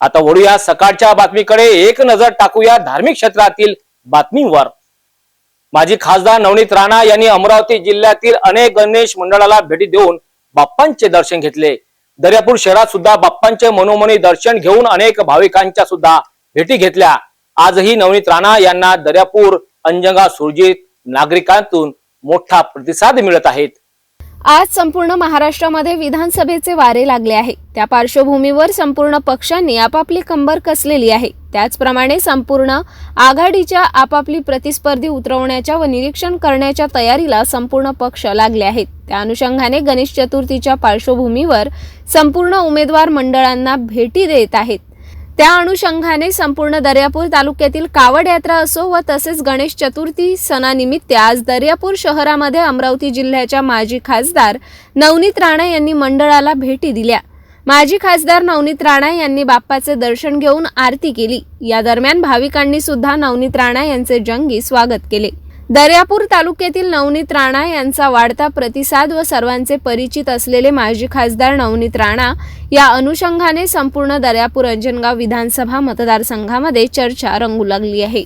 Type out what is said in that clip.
आता वळूया सकाळच्या बातमीकडे. एक नजर टाकूया धार्मिक क्षेत्रातील बातमीवर. माजी खासदार नवनीत राणा यांनी अमरावती जिल्ह्यातील अनेक गणेश मंडळाला भेटी देऊन बाप्पांचे दर्शन घेतले. दर्यापूर शहरात सुद्धा बाप्पांचे मनोमनी दर्शन घेऊन अनेक भाविकांच्या सुद्धा भेटी घेतल्या. आजही नवनीत राणा यांना दर्यापूर अंजंगा सुरजीत नागरिकांतून मोठा प्रतिसाद मिळत आहेत. आज संपूर्ण महाराष्ट्रामध्ये विधानसभेचे वारे लागले आहे. त्या पार्श्वभूमीवर संपूर्ण पक्षांनी आपापली कंबर कसलेली आहे. त्याचप्रमाणे संपूर्ण आघाडीच्या आपापली प्रतिस्पर्धी उतरवण्याच्या व निरीक्षण करण्याच्या तयारीला संपूर्ण पक्ष लागले आहेत. त्या अनुषंगाने गणेश चतुर्थीच्या पार्श्वभूमीवर संपूर्ण उमेदवार मंडळांना भेटी देत आहेत. त्या अनुषंगाने संपूर्ण दर्यापूर तालुक्यातील कावड यात्रा असो व तसेच गणेश चतुर्थी सणानिमित्त आज दर्यापूर शहरामध्ये अमरावती जिल्ह्याच्या माजी खासदार नवनीत राणा यांनी मंडळाला भेटी दिल्या. माजी खासदार नवनीत राणा यांनी बाप्पाचे दर्शन घेऊन आरती केली. या दरम्यान भाविकांनी सुद्धा नवनीत राणा यांचे जंगी स्वागत केले. दर्यापूर तालुक्यातील नवनीत राणा यांचा वाढता प्रतिसाद व सर्वांचे परिचित असलेले माजी खासदार नवनीत राणा या अनुषंगाने संपूर्ण दर्यापूर अंजनगाव विधानसभा मतदारसंघामध्ये चर्चा रंगू लागली आहे.